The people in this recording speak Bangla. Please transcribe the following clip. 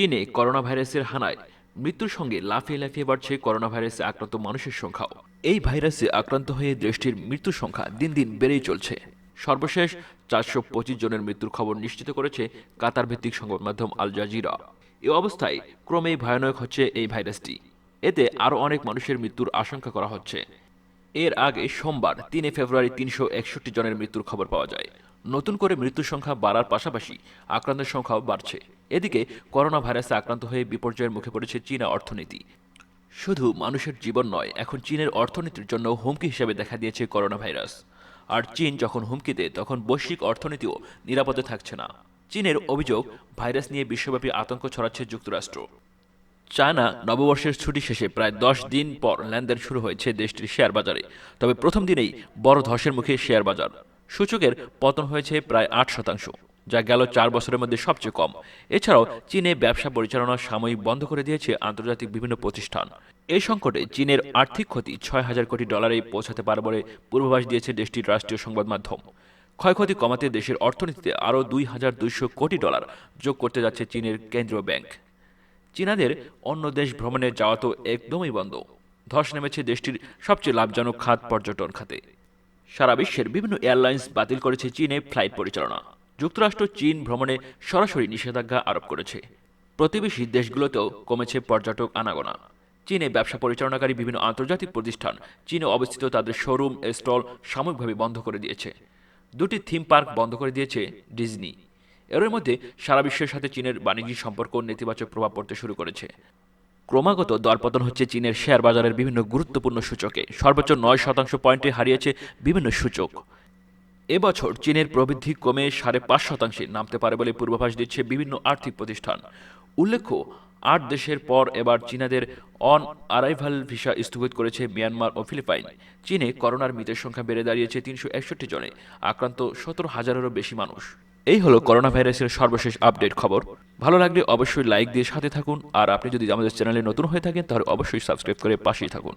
চীনে করোনা ভাইরাসের হানায় মৃত্যুর সঙ্গে লাফিয়ে লাফিয়ে বাড়ছে করোনা ভাইরাসে আক্রান্ত মানুষের সংখ্যাও। এই ভাইরাসে আক্রান্ত হয়ে দেশটির মৃত্যুর সংখ্যা দিন দিন বেড়েই চলছে। সর্বশেষ চারশো পঁচিশ জনের মৃত্যুর খবর নিশ্চিত করেছে কাতার ভিত্তিক সংবাদ মাধ্যম আল জাজিরা। এ অবস্থায় ক্রমেই ভয়ানক হচ্ছে এই ভাইরাসটি। এতে আরও অনেক মানুষের মৃত্যুর আশঙ্কা করা হচ্ছে। এর আগে সোমবার, তিনে ফেব্রুয়ারি তিনশো একষট্টি জনের মৃত্যুর খবর পাওয়া যায়। নতুন করে মৃত্যুর সংখ্যা বাড়ার পাশাপাশি আক্রান্তের সংখ্যাও বাড়ছে। এদিকে করোনা ভাইরাসে আক্রান্ত হয়ে বিপর্যয়ের মুখে পড়েছে চীনা অর্থনীতি। শুধু মানুষের জীবন নয়, এখন চীনের অর্থনীতির জন্য হুমকি হিসেবে দেখা দিয়েছে করোনা ভাইরাস আর চীন যখন হুমকিতে তখন বৈশ্বিক অর্থনীতিও নিরাপদে থাকছে না। চীনের অভিযোগ, ভাইরাস নিয়ে বিশ্বব্যাপী আতঙ্ক ছড়াচ্ছে যুক্তরাষ্ট্র। চায়না নববর্ষের ছুটি শেষে প্রায় দশ দিন পর লেনদেন শুরু হয়েছে দেশটির শেয়ার বাজারে তবে প্রথম দিনেই বড় ধসের মুখে শেয়ার বাজার সূচকের পতন হয়েছে প্রায় আট শতাংশ, যা গেল চার বছরের মধ্যে সবচেয়ে কম। এছাড়াও চীনে ব্যবসা পরিচালনা সাময়িক বন্ধ করে দিয়েছে আন্তর্জাতিক বিভিন্ন প্রতিষ্ঠান। এই সংকটে চীনের আর্থিক ক্ষতি ছয় হাজার কোটি ডলারে পৌঁছাতে পারে বলে পূর্বাভাস দিয়েছে দেশটির রাষ্ট্রীয় সংবাদ মাধ্যম। ক্ষয়ক্ষতি কমাতে দেশের অর্থনীতিতে আরও দুই হাজার দুইশো কোটি ডলার যোগ করতে যাচ্ছে চীনের কেন্দ্রীয় ব্যাংক। চীনাদের অন্য দেশ ভ্রমণে যাওয়া তো একদমই বন্ধ। ধস নেমেছে দেশটির সবচেয়ে লাভজনক খাত পর্যটন খাতে। সারা বিশ্বের বিভিন্ন এয়ারলাইন্স বাতিল করেছে চীনে ফ্লাইট পরিচালনা। যুক্তরাষ্ট্র চীন ভ্রমণে সরাসরি নিষেধাজ্ঞা আরোপ করেছে। প্রতিবেশী দেশগুলোতেও কমেছে পর্যটক আনাগোনা। চীনে ব্যবসা পরিচালনাকারী বিভিন্ন আন্তর্জাতিক প্রতিষ্ঠান চীনে অবস্থিত তাদের শোরুম, স্টল সাময়িকভাবে বন্ধ করে দিয়েছে। দুটি থিম পার্ক বন্ধ করে দিয়েছে ডিজনি। এর মধ্যে সারা বিশ্বের সাথে চীনের বাণিজ্যিক সম্পর্ক নেতিবাচক প্রভাব পড়তে শুরু করেছে। ক্রমাগত দরপতন হচ্ছে চীনের শেয়ার বাজারের বিভিন্ন গুরুত্বপূর্ণ সূচকে। সর্বোচ্চ নয় শতাংশ পয়েন্টে হারিয়েছে বিভিন্ন সূচক। এবছর চীনের প্রবৃদ্ধি কমে সাড়ে পাঁচ শতাংশে নামতে পারে বলে পূর্বাভাস দিচ্ছে বিভিন্ন আর্থিক প্রতিষ্ঠান। উল্লেখ্য, আট দেশের পর এবার চীনাদের অন আরাইভাল ভিসা স্থগিত করেছে মিয়ানমার ও ফিলিপাইন। চীনে করোনার মৃতের সংখ্যা বেড়ে দাঁড়িয়েছে তিনশো একষট্টি জনে। আক্রান্ত সতেরো হাজারেরও বেশি মানুষ। এই হলো করোনা ভাইরাসের সর্বশেষ আপডেট খবর। ভালো লাগলে অবশ্যই লাইক দিয়ে সাথে থাকুন, আর আপনি যদি আমাদের চ্যানেলে নতুন হয়ে থাকেন, তাহলে অবশ্যই সাবস্ক্রাইব করে পাশেই থাকুন।